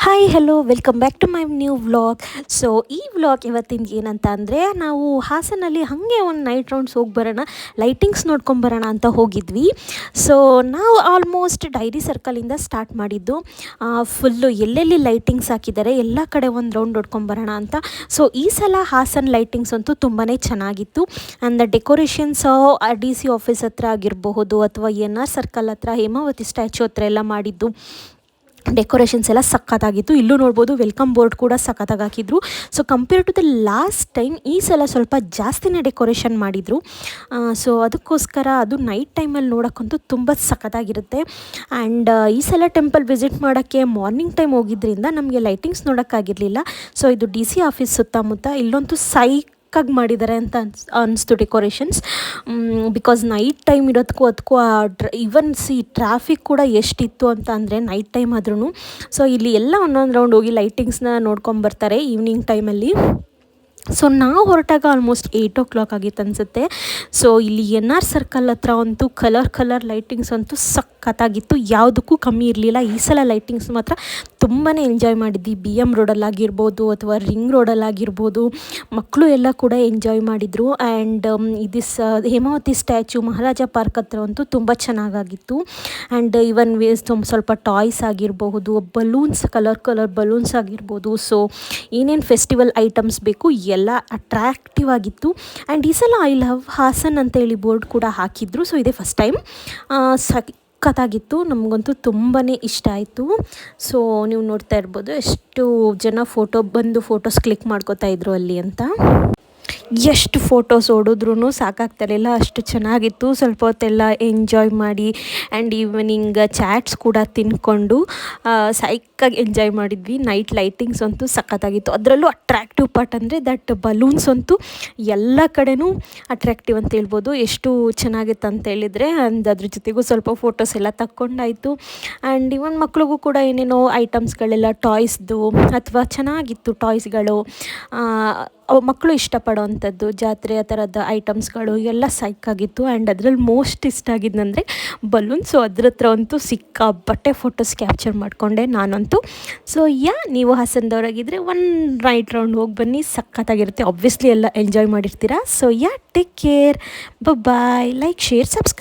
Hi hello welcome back to my new vlog so ಈ vlog ಇವತ್ತಿನ ಏನಂತ ಅಂದರೆ, ನಾವು ಹಾಸನಲ್ಲಿ ಹಾಗೆ ಒಂದು ನೈಟ್ ರೌಂಡ್ಸ್ ಹೋಗಿ ಬರೋಣ ಲೈಟಿಂಗ್ಸ್ ನೋಡ್ಕೊಂಬರೋಣ ಅಂತ ಹೋಗಿದ್ವಿ. ಸೊ ನಾವು ಆಲ್ಮೋಸ್ಟ್ ಡೈರಿ ಸರ್ಕಲಿಂದ ಸ್ಟಾರ್ಟ್ ಮಾಡಿದ್ದು. ಫುಲ್ಲು ಎಲ್ಲೆಲ್ಲಿ ಲೈಟಿಂಗ್ಸ್ ಹಾಕಿದ್ದಾರೆ, ಎಲ್ಲ ಕಡೆ ಒಂದು ರೌಂಡ್ ನೋಡ್ಕೊಂಬರೋಣ ಅಂತ. ಸೊ ಈ ಸಲ ಹಾಸನ್ ಲೈಟಿಂಗ್ಸ್ ಅಂತೂ ತುಂಬಾ ಚೆನ್ನಾಗಿತ್ತು. ಅಂದ ಡೆಕೋರೇಷನ್ಸ್ ಡಿ ಸಿ ಆಫೀಸ್ ಹತ್ರ ಆಗಿರಬಹುದು ಅಥವಾ ಎನ್ ಆರ್ ಸರ್ಕಲ್ ಹತ್ರ, ಹೇಮಾವತಿ ಸ್ಟ್ಯಾಚು ಹತ್ರ ಎಲ್ಲ ಮಾಡಿದ್ದು. ಡೆಕೋರೇಷನ್ಸ್ ಎಲ್ಲ ಸಖತ್ತಾಗಿತ್ತು. ಇಲ್ಲೂ ನೋಡ್ಬೋದು ವೆಲ್ಕಮ್ ಬೋರ್ಡ್ ಕೂಡ ಸಖತ್ತಾಗಿ ಹಾಕಿದ್ರು. So compare to the last time ಈ ಸಲ ಸ್ವಲ್ಪ ಜಾಸ್ತಿನೇ ಡೆಕೋರೇಷನ್ ಮಾಡಿದರು. ಸೊ ಅದಕ್ಕೋಸ್ಕರ ಅದು ನೈಟ್ ಟೈಮಲ್ಲಿ ನೋಡೋಕ್ಕಂತೂ ತುಂಬ ಸಖತ್ತಾಗಿರುತ್ತೆ. ಆ್ಯಂಡ್ ಈ ಸಲ ಟೆಂಪಲ್ ವಿಸಿಟ್ ಮಾಡೋಕ್ಕೆ ಮಾರ್ನಿಂಗ್ ಟೈಮ್ ಹೋಗಿದ್ದರಿಂದ ನಮಗೆ ಲೈಟಿಂಗ್ಸ್ ನೋಡೋಕ್ಕಾಗಿರಲಿಲ್ಲ. ಸೊ ಇದು ಡಿ ಸಿ ಆಫೀಸ್ ಸುತ್ತಮುತ್ತ ಇಲ್ಲಂತೂ ಸೈಕ್ ಚಿಕ್ಕಾಗಿ ಮಾಡಿದ್ದಾರೆ ಅಂತ ಅನ್ಸ್ ಅನ್ನಿಸ್ತು ಡೆಕೋರೇಷನ್ಸ್. ಬಿಕಾಸ್ ನೈಟ್ ಟೈಮ್ ಇರೋದಕ್ಕೂ ಅದಕ್ಕೂ ಆ ಡ್ರ ಇವನ್ ಸಿ ಟ್ರಾಫಿಕ್ ಕೂಡ ಎಷ್ಟಿತ್ತು ಅಂತ ಅಂದರೆ ನೈಟ್ ಟೈಮ್ ಆದ್ರೂ ಸೊ ಇಲ್ಲಿ ಎಲ್ಲ ಒಂದೊಂದು ರೌಂಡ್ ಹೋಗಿ ಲೈಟಿಂಗ್ಸ್ನ ನೋಡ್ಕೊಂಬರ್ತಾರೆ ಈವ್ನಿಂಗ್ ಟೈಮಲ್ಲಿ ಸೊ ನಾವು ಹೊರಟಾಗ ಆಲ್ಮೋಸ್ಟ್ ಏಯ್ಟ್ ಓ ಕ್ಲಾಕ್ ಆಗಿತ್ತು ಅನಿಸುತ್ತೆ. ಸೊ ಇಲ್ಲಿ ಎನ್ ಆರ್ ಸರ್ಕಲ್ ಹತ್ರ ಅಂತೂ ಕಲರ್ ಕಲರ್ ಲೈಟಿಂಗ್ಸ್ ಅಂತೂ ಸಖತ್ತಾಗಿತ್ತು. ಯಾವುದಕ್ಕೂ ಕಮ್ಮಿ ಇರಲಿಲ್ಲ. ಈ ಸಲ ಲೈಟಿಂಗ್ಸ್ ಮಾತ್ರ ತುಂಬಾ ಎಂಜಾಯ್ ಮಾಡಿದ್ವಿ. ಬಿ ಎಂ ರೋಡಲ್ಲಾಗಿರ್ಬೋದು ಅಥವಾ ರಿಂಗ್ ರೋಡಲ್ಲಾಗಿರ್ಬೋದು ಮಕ್ಕಳು ಎಲ್ಲ ಕೂಡ ಎಂಜಾಯ್ ಮಾಡಿದರು. And this is Hemavathi statue Maharaja park ಹತ್ರ ಅಂತೂ ತುಂಬ ಚೆನ್ನಾಗಾಗಿತ್ತು. ಆ್ಯಂಡ್ ಇವನ್ ವೇಸ್ ಸ್ವಲ್ಪ ಟಾಯ್ಸ್ ಆಗಿರಬಹುದು ಬಲೂನ್ಸ್ ಕಲರ್ ಕಲರ್ ಬಲೂನ್ಸ್ ಆಗಿರ್ಬೋದು. ಸೊ ಏನೇನು ಫೆಸ್ಟಿವಲ್ ಐಟಮ್ಸ್ ಬೇಕು ಎಲ್ಲ ಅಟ್ರಾಕ್ಟಿವ್ ಆಗಿತ್ತು. ಆ್ಯಂಡ್ ಈ ಸಲ ಐ ಲವ್ ಹಾಸನ್ ಅಂತೇಳಿ ಬೋರ್ಡ್ ಕೂಡ ಹಾಕಿದ್ರು. ಸೊ ಇದೇ ಫಸ್ಟ್ ಟೈಮ್ ಸಖತ್ತಾಗಿತ್ತು ನಮಗಂತೂ ತುಂಬಾ ಇಷ್ಟ ಆಯಿತು. ಸೊ ನೀವು ನೋಡ್ತಾ ಇರ್ಬೋದು, ಎಷ್ಟು ಜನ ಫೋಟೋ ಬಂದು ಫೋಟೋಸ್ ಕ್ಲಿಕ್ ಮಾಡ್ಕೋತಾ ಇದ್ರು ಅಲ್ಲಿ ಅಂತ. ಎಷ್ಟು ಫೋಟೋಸ್ ಓಡಿದ್ರೂ ಸಾಕಾಗ್ತಿರಲಿಲ್ಲ ಅಷ್ಟು ಚೆನ್ನಾಗಿತ್ತು. ಸ್ವಲ್ಪ ಹೊತ್ತೆಲ್ಲ ಎಂಜಾಯ್ ಮಾಡಿ ಆ್ಯಂಡ್ ಈವ್ನಿಂಗ್ ಚಾಟ್ಸ್ ಕೂಡ ತಿನ್ಕೊಂಡು ಸೈಕಾಗಿ ಎಂಜಾಯ್ ಮಾಡಿದ್ವಿ. ನೈಟ್ ಲೈಟಿಂಗ್ಸ್ ಅಂತೂ ಸಖತ್ತಾಗಿತ್ತು. ಅದರಲ್ಲೂ ಅಟ್ರ್ಯಾಕ್ಟಿವ್ ಪಾರ್ಟ್ ಅಂದರೆ ದಟ್ ಬಲೂನ್ಸ್ ಅಂತೂ ಎಲ್ಲ ಕಡೆನೂ ಅಟ್ರಾಕ್ಟಿವ್ ಅಂತ ಹೇಳ್ಬೋದು. ಎಷ್ಟು ಚೆನ್ನಾಗಿತ್ತು ಅಂತ ಹೇಳಿದರೆ ಆ್ಯಂಡ್ ಅದ್ರ ಜೊತೆಗೂ ಸ್ವಲ್ಪ ಫೋಟೋಸ್ ಎಲ್ಲ ತಕ್ಕೊಂಡಾಯಿತು. ಆ್ಯಂಡ್ ಇವನ್ ಮಕ್ಳಿಗೂ ಕೂಡ ಏನೇನೋ ಐಟಮ್ಸ್ಗಳೆಲ್ಲ ಟಾಯ್ಸ್ದು ಅಥವಾ ಚೆನ್ನಾಗಿತ್ತು ಟಾಯ್ಸ್ಗಳು ಮಕ್ಕಳು ಇಷ್ಟಪಡೋವಂಥದ್ದು ಜಾತ್ರೆ ಆ ಥರದ ಐಟಮ್ಸ್ಗಳು ಎಲ್ಲ ಸೈಕಾಗಿತ್ತು ಆ್ಯಂಡ್ ಅದ್ರಲ್ಲಿ ಮೋಸ್ಟ್ ಇಷ್ಟ ಆಗಿದ್ದಂದರೆ ಬಲೂನ್ಸು ಅದ್ರ ಹತ್ರ ಅಂತೂ ಸಿಕ್ಕ ಬಟ್ಟೆ ಫೋಟೋಸ್ ಕ್ಯಾಪ್ಚರ್ ಮಾಡಿಕೊಂಡೆ ನಾನಂತೂ. ಸೊ ಯಾ, ನೀವು ಹಾಸನದವ್ರಾಗಿದ್ದರೆ ಒನ್ ರೈಟ್ ರೌಂಡ್ ಹೋಗಿ ಬನ್ನಿ. ಸಖತ್ತಾಗಿರುತ್ತೆ. ಆಬ್ವಿಯಸ್ಲಿ ಎಲ್ಲ enjoy ಮಾಡಿರ್ತೀರಾ. So yeah take care bye like share subscribe